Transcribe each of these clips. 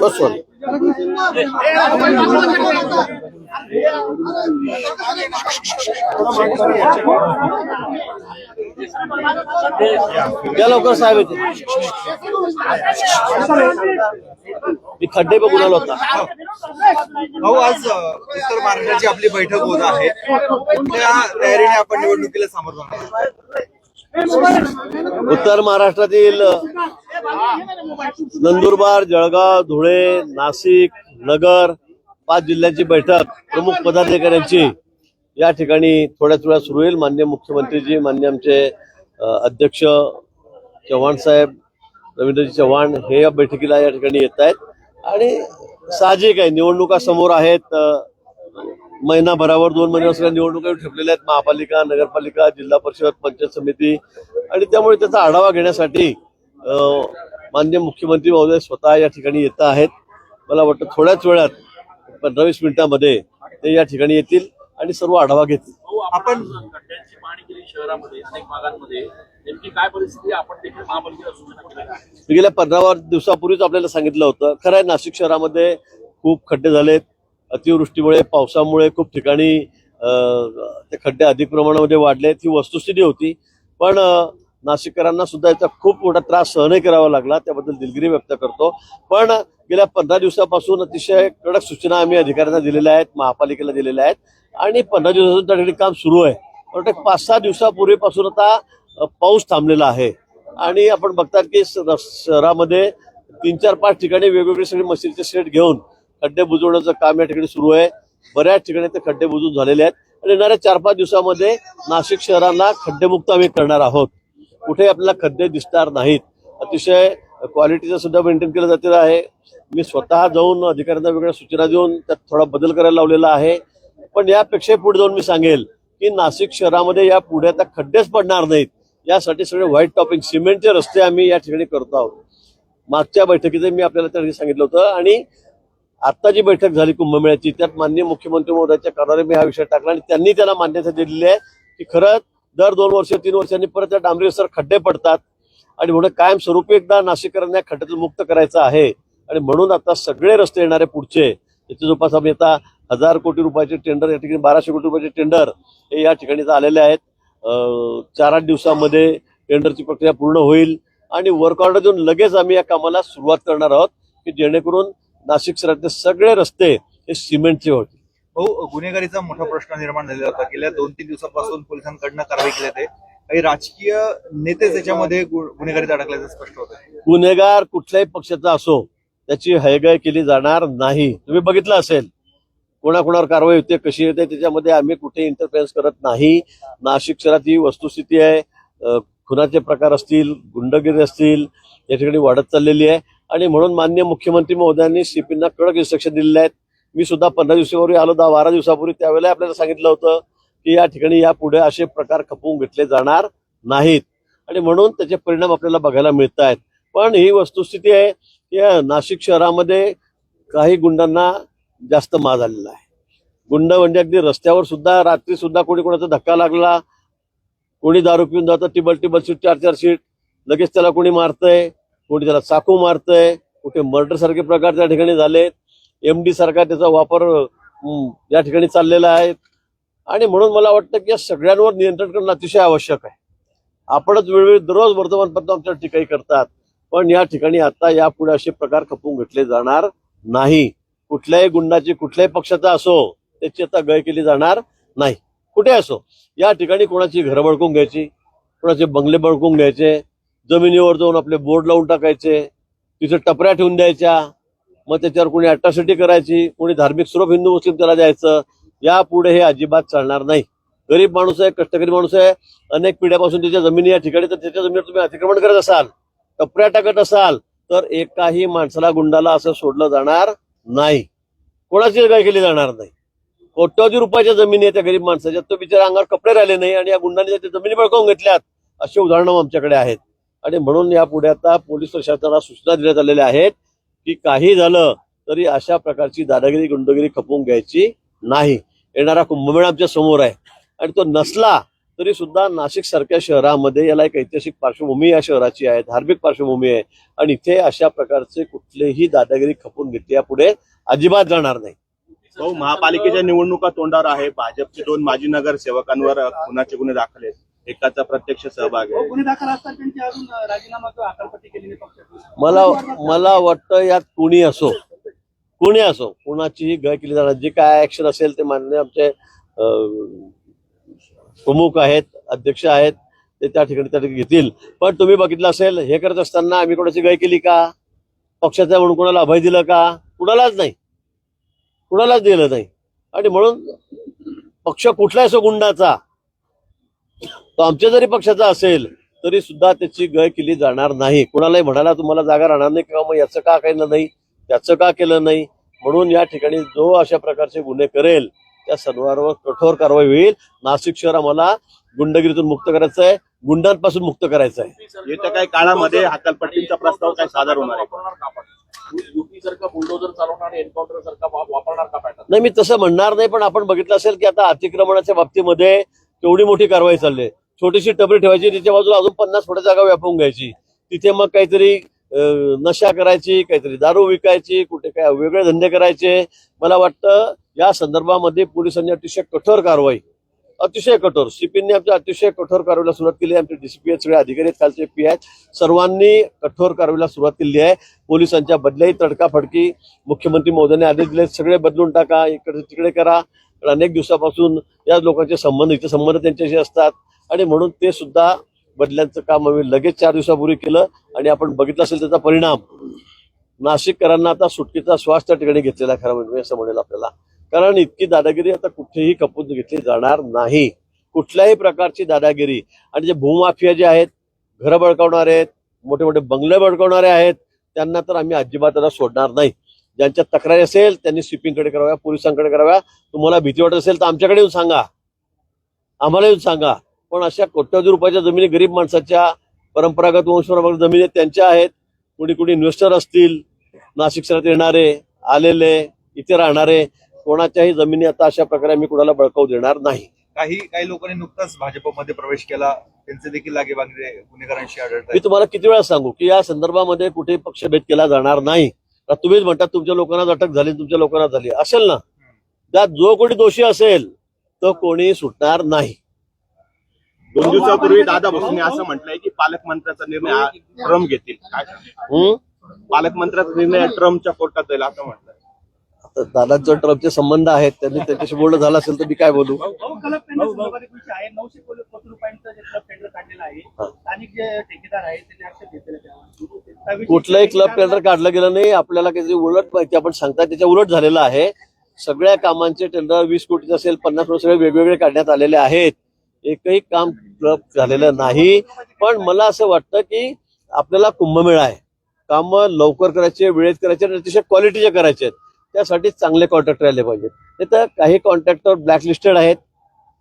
बसून या लवकर साहेब येते मी खड्डे बघून आलो होता. भाऊ आज उत्तर महाराष्ट्राची आपली बैठक होत आहे. त्या तयारीने आपण निवडणुकीला सामोरं जाणार. उत्तर महाराष्ट्रातील नंदुरबार जळगाव धुळे नाशिक नगर पाच जिल्ह्यांची बैठक प्रमुख पदाधिकाऱ्यांची. या ठिकाणी थोड्याच वेळात सुरू होईल. मान्य मुख्यमंत्रीजी मान्य आमचे अध्यक्ष चव्हाण साहेब रवींद्रजी चव्हाण हे या बैठकीला या ठिकाणी येत आहेत. आणि साहजिक आहे. निवडणुका समोर आहेत. महिनाभरावर दोन महिन्यावर सगळ्या निवडणुका ठेवलेल्या आहेत. महापालिका नगरपालिका जिल्हा परिषद पंचायत समिती. आणि त्यामुळे त्याचा आढावा घेण्यासाठी मान्य माननीय मुख्यमंत्री महोदय स्वतः या ठिकाणी येत आहेत. मला वाटतं थोड्याच वेळात पंधरा वीस मिनिटांमध्ये ते या ठिकाणी येतील आणि सर्व आढावा घेतील. आपण खड्ड्यांची पाहणी केली शहरामध्ये अनेक भागांमध्ये. नेमकी काय परिस्थिती? आपण देखील महापालिकेला सूचना गेल्या पंधरा दिवसापूर्वीच आपल्याला सांगितलं होतं. खरं आहे नाशिक शहरामध्ये खूप खड्डे झालेत. अतिवृष्टीमुळे पावसामुळे खूप ठिकाणी ते खड्डे अधिक प्रमाणामध्ये वाढलेत. ही वस्तुस्थिती होती. पण नाशिककरांना सुद्धा याचा खूप मोठा त्रास सहनही करावा लागला. त्याबद्दल दिलगिरी व्यक्त करतो. पण गेल्या पंधरा दिवसापासून अतिशय कडक सूचना आम्ही अधिकाऱ्यांना दिलेल्या आहेत महापालिकेला दिलेल्या आहेत. आणि पंधरा दिवसापासून त्या ठिकाणी काम सुरू आहे. पण एक पाच सहा दिवसापूर्वीपासून आता पाऊस थांबलेला आहे. आणि आपण बघतात की स- शहरामध्ये तीन चार पाच ठिकाणी वेगवेगळे सगळे मशीनचे सेट घेऊन खड्डे बुजवण्याचं काम या ठिकाणी सुरू आहे. बऱ्याच ठिकाणी ते खड्डे बुजून झालेले आहेत. आणि येणाऱ्या चार पाच दिवसामध्ये नाशिक शहराला खड्डेमुक्त आम्ही करणार आहोत. कुठे आपल्याला खड्डे दिसणार नाहीत. अतिशय क्वालिटीचं सुद्धा मेंटेन केलं जातेलं आहे. मी स्वतः जाऊन अधिकाऱ्यांना वेगळ्या सूचना देऊन त्यात थोडा बदल करायला लावलेला आहे. पण यापेक्षा पुढे जाऊन मी सांगेल की नाशिक शहरामध्ये या पुढे आता खड्डेच पडणार नाहीत. यासाठी सगळे व्हाईट टॉपिंग सिमेंटचे रस्ते आम्ही या ठिकाणी करतो आहोत. मागच्या बैठकीत मी आपल्याला त्या ठिकाणी सांगितलं होतं आणि आता जी बैठक झाली कुंभमेळ्याची त्यात माननीय मुख्यमंत्री महोदयाच्या कारणाने मी हा विषय टाकला आणि त्यांनी त्याला मान्यता दिलेली आहे की खरंच दर दोन वर्ष तीन वर्षांनी परत त्या डांबरी रस्त्यावर खड्डे पडतात आणि म्हणून कायमस्वरूपी एकदा नाशिककरांना या खड्ड्यातून मुक्त करायचं आहे. आणि म्हणून आता सगळे रस्ते येणारे पुढचे. त्याचे जोपास आम्ही आता हजार कोटी रुपयाचे टेंडर या ठिकाणी बाराशे कोटी रुपयाचे टेंडर हे या ठिकाणी आलेले आहेत. चार आठ दिवसामध्ये टेंडरची प्रक्रिया पूर्ण होईल आणि वर्क ऑर्डर देऊन लगेच आम्ही या कामाला सुरुवात करणार आहोत की जेणेकरून नाशिक शहरातले सगळे रस्ते हे सिमेंटचे होतील. भाऊ गुन्हेगारीचा मोठा प्रश्न निर्माण झालेला होता. गेल्या दोन तीन दिवसापासून पोलिसांकडनं कारवाई केली काही राजकीय नेते त्याच्यामध्ये गुन्हेगारीत अडकल्याचं स्पष्ट होत गुन्हेगार कुठल्याही पक्षाचा असो त्याची हयगय केली जाणार नाही. तुम्ही बघितलं असेल कोणाकोणावर कारवाई होते कशी होते त्याच्यामध्ये आम्ही कुठे इंटरफेअन्स करत नाही. नाशिक शहरात ही वस्तुस्थिती आहे. खुनाचे प्रकार असतील गुंडगिरी असतील या ठिकाणी वाढत चाललेली आहे. आणि म्हणून मान्य मुख्यमंत्री महोदयांनी सीपींना कडक इन्स्ट्रक्शन दिलेले आहेत. मी सुद्धा पंधरा दिवसापूर्वी आलो दहा बारा दिवसापूर्वी त्यावेळेला आपल्याला सांगितलं होतं की या ठिकाणी यापुढे असे प्रकार खपवून घेतले जाणार नाहीत. आणि म्हणून त्याचे परिणाम आपल्याला बघायला मिळत आहेत. पण ही वस्तुस्थिती आहे की या नाशिक शहरामध्ये काही गुंडांना जास्त माज आलेला आहे. गुंड म्हणजे अगदी रस्त्यावर सुद्धा रात्री सुद्धा कोणी कोणाचा धक्का लागला कोणी दारू पिऊन जातं टिबल टिबल सीट चार चार सीट लगेच त्याला कोणी मारतंय कोणी त्याला चाकू मारतंय कुठे मर्डर सारखे प्रकार त्या ठिकाणी झालेत. एम डी सारखा त्याचा वापर या ठिकाणी चाललेला आहे. आणि म्हणून मला वाटतं की या सगळ्यांवर नियंत्रण करणं अतिशय आवश्यक आहे. आपणच वेळोवेळी दररोज वर्तमानपत्र आमच्या ठिकाणी करतात पण या ठिकाणी आता यापुढे असे प्रकार खपवून घेतले जाणार नाही. कुठल्याही गुंडाची कुठल्याही पक्षाचा असो त्याची आता गय केली जाणार नाही. कुठे असो या ठिकाणी कोणाची घरं बळकून घ्यायची कोणाचे बंगले बळकून घ्यायचे जमिनीवर जाऊन आपले बोर्ड लावून टाकायचे तिथे टपऱ्या ठेवून द्यायच्या मग त्याच्यावर कोणी अट्रॉसिटी करायची कोणी धार्मिक स्वरूप हिंदू मुस्लिम त्याला द्यायचं यापुढे हे अजिबात चालणार नाही. गरीब माणूस आहे कष्टकरी माणूस आहे अनेक पिढ्यापासून त्याच्या जमिनी या ठिकाणी तर त्याच्या जमिनीवर तुम्ही अतिक्रमण करत असाल टपऱ्या टाकत असाल तर एकाही माणसाला गुंडाला असं सोडलं जाणार नाही. कोणाची काय केली जाणार नाही. कोट्यावधी रुपयाच्या जमिनी आहेत त्या गरीब माणसाच्या. तो बिचारा अंगावर कपडे राहिले नाही आणि या गुंडांनी त्या जमिनी बळकावून घेतल्यात. अशी उदाहरणं आमच्याकडे आहेत. आणि म्हणून यापुढे आता पोलीस प्रशासनाला सूचना देण्यात आलेल्या आहेत की काही झालं तरी अशा प्रकारची दादागिरी गुंडगिरी खपवून घ्यायची नाही. येणारा कुंभमेळा आमच्यासमोर आहे. आणि तो नसला तरी सुद्धा नाशिक सारख्या शहरामध्ये याला एक ऐतिहासिक पार्श्वभूमी या शहराची आहे धार्मिक पार्श्वभूमी आहे. आणि इथे अशा प्रकारचे कुठलेही दादागिरी खपून घेतली यापुढे अजिबात जाणार नाही. भाऊ महापालिकेच्या निवडणुका तोंडावर आहे. भाजपचे दोन माजी नगरसेवकांवर खुनाचे गुन्हे दाखल आहेत? एकाचा प्रत्यक्ष सहभाग आहे. गुन्हे दाखल असतात त्यांची अजून राजीनामा किंवा अकलपट्टी केलेली नाही पक्षातून मला मला वाटतं यात कुणी असो कुणी असो कुणाचीही गय केली जाणार जे काय ऍक्शन असेल ते मान्य आमचे प्रमुख आहेत अध्यक्ष आहेत ते त्या ठिकाणी त्या ठिकाणी घेतील. पण तुम्ही बघितलं असेल हे करत असताना आम्ही कोणाची गय केली का? पक्षाचा म्हणून कोणाला अभय दिलं का? कुणालाच नाही. कुणालाच दिलं नाही. आणि म्हणून पक्ष कुठला असो गुंडाचा? तो आमच्या जरी पक्षाचा असेल तरी सुद्धा त्याची गय केली जाणार नाही. कुणालाही म्हणाला तुम्हाला जागा राहणार नाही किंवा मग याचं का केलं नाही? त्याचं का केलं नाही? म्हणून या ठिकाणी जो अशा प्रकारचे गुन्हे करेल त्या सर्वांवर कठोर कारवाई होईल. नाशिक शहर आम्हाला गुंडगिरीतून मुक्त करायचं आहे. गुंडांपासून मुक्त करायचं आहे. येत्या काही काळामध्ये हकालपट्टीचा प्रस्ताव काय सादर होणार आहे नाही मी तसं म्हणणार नाही पण आपण बघितलं असेल की आता अतिक्रमणाच्या बाबतीमध्ये केवढी मोठी कारवाई चालली आहे. छोटीशी टबरी ठेवायची तिच्या बाजूला अजून पन्नास फुट जागा व्यापून घ्यायची. तिथे मग काहीतरी नशा करायची काहीतरी दारू विकायची कुठे काय वेगळे धंदे करायचे. मला वाटतं या संदर्भामध्ये पोलिसांनी अतिशय कठोर कारवाई अतिशय कठोर. सीपींनी आमच्या अतिशय कठोर कारवाईला सुरुवात केली आहे. आमचे डीसीपी आहेत सगळे अधिकारी आहेत कालचे पी आहेत. सर्वांनी कठोर कारवाईला सुरुवात केली आहे. पोलिसांच्या बदल्याही तडकाफडकी मुख्यमंत्री मोदींनी आदेश दिले सगळे बदलून टाका इकडे तिकडे करा. अनेक दिवसापासून या लोकांचे संबंध इथे संबंध त्यांच्याशी असतात. आणि म्हणून ते सुद्धा बदल्यांचं काम आम्ही लगेच चार दिवसापूर्वी केलं आणि आपण बघितलं असेल त्याचा परिणाम. नाशिककरांना आता सुटकेचा श्वास त्या ठिकाणी घेतलेला आहे खरं म्हणजे असं म्हणेल आपल्याला. कारण इतकी दादागिरी आता कुठेही कपून घेतली जाणार नाही. कुठल्याही प्रकारची दादागिरी. आणि जे भूमाफिया जे आहेत घरं बळकावणारे आहेत मोठे मोठे बंगले बळकावणारे आहेत त्यांना तर आम्ही अजिबात आता सोडणार नाही. ज्यांच्या तक्रारी असेल त्यांनी स्वीपिंगकडे कराव्या पोलिसांकडे कराव्या. तुम्हाला भीती वाटत असेल तर आमच्याकडे येऊन सांगा. आम्हाला येऊन सांगा. पण अशा कोट्यावधी रुपयाच्या जमिनी गरीब माणसाच्या परंपरागत वंशपरंपरागत जमिनी आहेत, त्यांच्या आहेत. कुणी कुणी इन्व्हेस्टर असतील नाशिक शहरात येणारे आलेले इथे राहणारे. कोणाच्याही जमिनी आता अशा प्रकारे आम्ही कुणाला बळकावू देणार नाही. काही काही लोकांनी नुकताच भाजपमध्ये प्रवेश केला. त्यांचे देखील लागेबागे गुन्हेगारांशी आढळत मी तुम्हाला किती वेळा सांगू की या संदर्भामध्ये कुठे पक्षभेद केला जाणार नाही. तुम्हीच म्हणतात तुमच्या लोकांना अटक झाली तुमच्या लोकांना झाली. असेल ना? त्यात जो कोणी दोषी असेल तो कोणी सुटणार नाही. दोन दिवसापूर्वी दादा भोसने असं म्हटलंय की पालकमंत्र्याचा निर्णय ट्रम्प घेतील? हं? पालकमंत्र्याचा निर्णय ट्रम्पच्या कोर्टात जाईल असं म्हटलंय. आता दादांचं ट्रम्पचे संबंध आहेत त्यांनी त्यांच्याशी बोलणं झालं असेल तर मी काय बोलू? जे जे कुठलंही क्लब टेंडर काढलं गेलं नाही. आपल्याला काहीतरी उलट माहिती आपण सांगता त्याच्या उलट झालेलं आहे. सगळ्या कामांचे टेंडर वीस कोटीचे असेल पन्नास कोटी सगळे वेगवेगळे काढण्यात आलेले आहेत. एकही काम क्लब झालेलं नाही. पण मला असं वाटतं की आपल्याला कुंभमेळा आहे. काम लवकर करायचे वेळेत करायचे आणि अतिशय क्वालिटीचे करायचे आहेत. त्यासाठी चांगले कॉन्ट्रॅक्टर आले पाहिजेत. नाही तर काही कॉन्ट्रॅक्टर ब्लॅकलिस्टेड आहेत.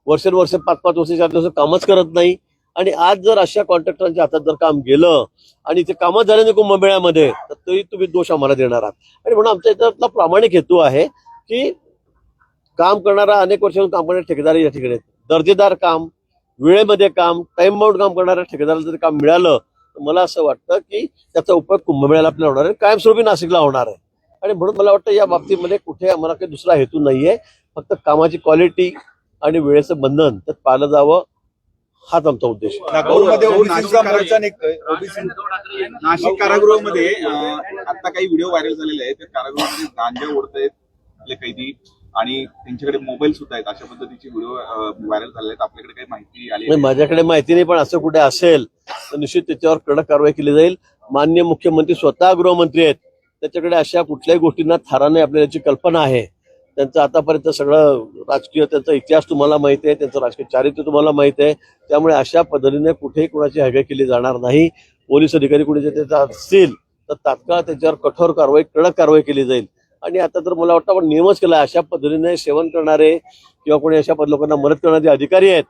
वर्षानुवर्ष पाच पाच वर्ष चार दिवस कामच करत नाही. आणि आज जर अशा कॉन्ट्रॅक्टरांच्या हातात जर काम गेलं आणि ते कामच झाले नाही कुंभमेळ्यामध्ये तर तरी तुम्ही दोष आम्हाला देणार आहात. आणि म्हणून आमच्या याच्यातला प्रामाणिक हेतू आहे की काम करणारा अनेक वर्षांपासून काम करणारे ठेकेदार या ठिकाणी दर्जेदार काम वेळेमध्ये काम टाइम बाउंड काम करणाऱ्या ठेकेदाराला जर काम मिळालं तर मला असं वाटतं की त्याचा उपयोग कुंभमेळ्याला आपल्याला होणार आहे कायमस्वरूपी नाशिकला होणार आहे. आणि म्हणून मला वाटतं या बाबतीमध्ये कुठे आम्हाला काही दुसरा हेतू नाहीये. फक्त कामाची क्वालिटी आणि वेळेचं बंधन त्यात पाहिलं जावं हाच आमचा उद्देश. नागपूरमध्ये नाशिक कारागृहामध्ये आता काही व्हिडिओ व्हायरल झालेले आहेत. त्या कारागृहामध्ये गांजा ओढतायत आपले कैदी आणि त्यांच्याकडे मोबाईल सुद्धा आहेत. अशा पद्धतीचे व्हिडिओ व्हायरल झाले आहेत. आपल्याकडे काही माहिती आली नाही? माझ्याकडे माहिती नाही पण असं कुठे असेल तर निश्चित त्याच्यावर कडक कारवाई केली जाईल. मान्य मुख्यमंत्री स्वतः गृहमंत्री आहेत. त्याच्याकडे अशा कुठल्याही गोष्टींना थारा नाही आपल्याला याची कल्पना आहे. त्यांचं आतापर्यंत सगळं राजकीय त्यांचा इतिहास तुम्हाला माहिती आहे त्यांचं राजकीय चारित्र्य तुम्हाला माहीत आहे. त्यामुळे अशा पद्धतीने कुठेही कुणाची हगे केली जाणार नाही. पोलीस अधिकारी कुणी जर त्याचा असतील तर तात्काळ त्याच्यावर कठोर कारवाई कडक कारवाई केली जाईल. आणि आता तर मला वाटतं आपण नियमच केला अशा पद्धतीने सेवन करणारे किंवा कोणी अशा पद- लोकांना मदत करणारे अधिकारी आहेत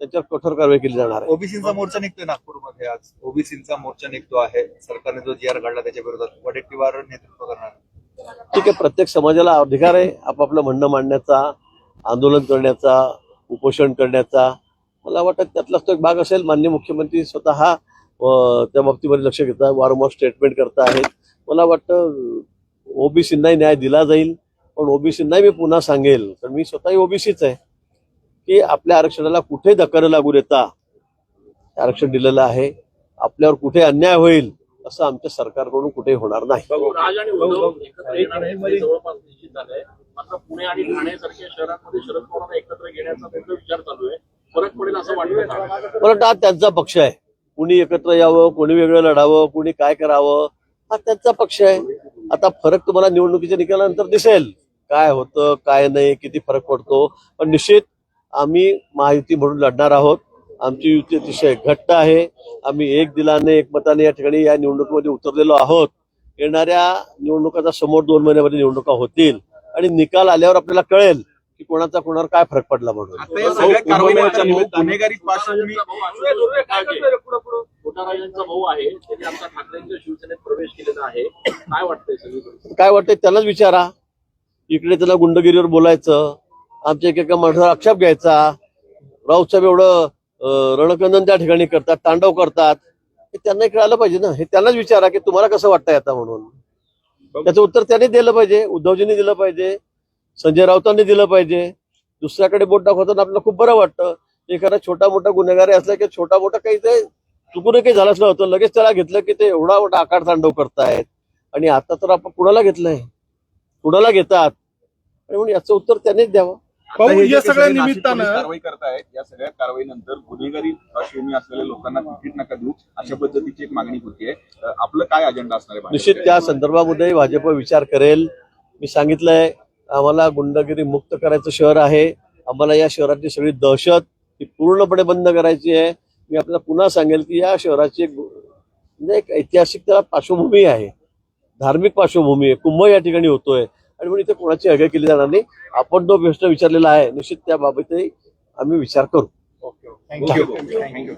त्याच्यावर कठोर कारवाई केली जाणार आहे. ओबीसीचा मोर्चा निघतोय नागपूरमध्ये आज. ओबीसीचा मोर्चा निघतो आहे. सरकारने जो जी आर काढला त्याच्या विरोधात वडेट्टीवार नेतृत्व करणार. ठीक आहे प्रत्येक समाजाला अधिकार आहे. आपापलं म्हणणं मांडण्याचा आंदोलन करण्याचा उपोषण करण्याचा. मला वाटतं त्यातलाच तो एक भाग असेल. मान्य मुख्यमंत्री स्वतः त्या बाबतीमध्ये लक्ष घेतात वारंवार स्टेटमेंट करता आहेत. मला वाटतं ओबीसींनाही न्याय दिला जाईल. पण ओबीसींनाही मी पुन्हा सांगेल. तर मी स्वतःही ओबीसीच आहे. की आपल्या आरक्षणाला कुठे धक्का लागू देता आरक्षण दिलेलं आहे. आपल्यावर कुठे अन्याय होईल असं आमच्या सरकारकडून कुठे होणार नाही. राज आणि उद्धव एकत्र येणार आहेत. जवळपास निश्चित झालंय मात्र पुणे आणि ठाणे सारख्या शहरांमध्ये शरद पवारांना एकत्र घेण्याचा त्यांचा विचार चालू आहे. फरक पडेल असं वाटतं हा त्यांचा पक्ष आहे. कुणी एकत्र यावं कोणी वेगळं लढावं कुणी काय करावं हा त्यांचा पक्ष आहे. आता फरक तुम्हाला निवडणुकीच्या निकालानंतर दिसेल. काय होतं काय नाही किती फरक पडतो. पण निश्चित आम्ही महायुती म्हणून लढणार आहोत आमची युती अतिशय घट्ट आहे आम्ही एक दिलाने एक मताने या ठिकाणी या निवडणुकीमध्ये उतरलेलो आहोत येणाऱ्या निवडणुकाचा समोर दोन महिन्यामध्ये निवडणुका होतील आणि निकाल आल्यावर आपल्याला कळेल की कोणाचा कोणावर काय फरक पडला म्हणून काय वाटतंय त्यालाच विचारा इकडे त्याला गुंडगिरीवर बोलायचं आमच्या एकेका माणसाला आक्षेप घ्यायचा. राऊत साहेब एवढं रणकंदन त्या ठिकाणी करतात तांडव करतात. हे त्यांनाही कळालं पाहिजे ना. हे त्यांनाच विचारा की तुम्हाला कसं वाटतंय आता म्हणून. त्याचं उत्तर त्यांनी दिलं पाहिजे उद्धवजींनी दिलं पाहिजे संजय राऊतांनी दिलं पाहिजे. दुसऱ्याकडे बोट दाखवताना आपल्याला खूप बरं वाटतं. एखादा छोटा मोठा गुन्हेगारी असला की छोटा मोठा काही ते चुकून काही झालं असलं होतं लगेच त्याला घेतलं की ते एवढा मोठा आकार तांडव करतायत. आणि आता तर आपण कुणाला घेतलंय? कुणाला घेतात? आणि म्हणून याचं उत्तर त्यांनीच द्यावं. हे जे या सगळ्या निमित्तानं- कारवाई करतायत या सगळ्या कारवाईनंतर गुन्हेगारी पार्श्वभूमी असलेल्या लोकांना तिकीट नका देऊ अशा पद्धतीची एक मागणी होतीये आपलं काय अजेंडा असणार आहे निश्चित त्या संदर्भामध्ये भाजप विचार करेल. मी सांगितलंय आम्हाला गुंडगिरी मुक्त करायचं शहर आहे. आम्हाला या शहरातली सगळी दहशत ही पूर्णपणे बंद करायची आहे. मी आपल्याला पुन्हा सांगेल की या शहराची एक म्हणजे एक ऐतिहासिक त्याला पार्श्वभूमी आहे. धार्मिक पार्श्वभूमी आहे. कुंभ या ठिकाणी होतोय. आणि म्हणून इथे कोणाची अगय केली जाणार नाही. आपण जो प्रश्न विचारलेला आहे निश्चित त्या बाबतही आम्ही विचार करू. Thank you thank you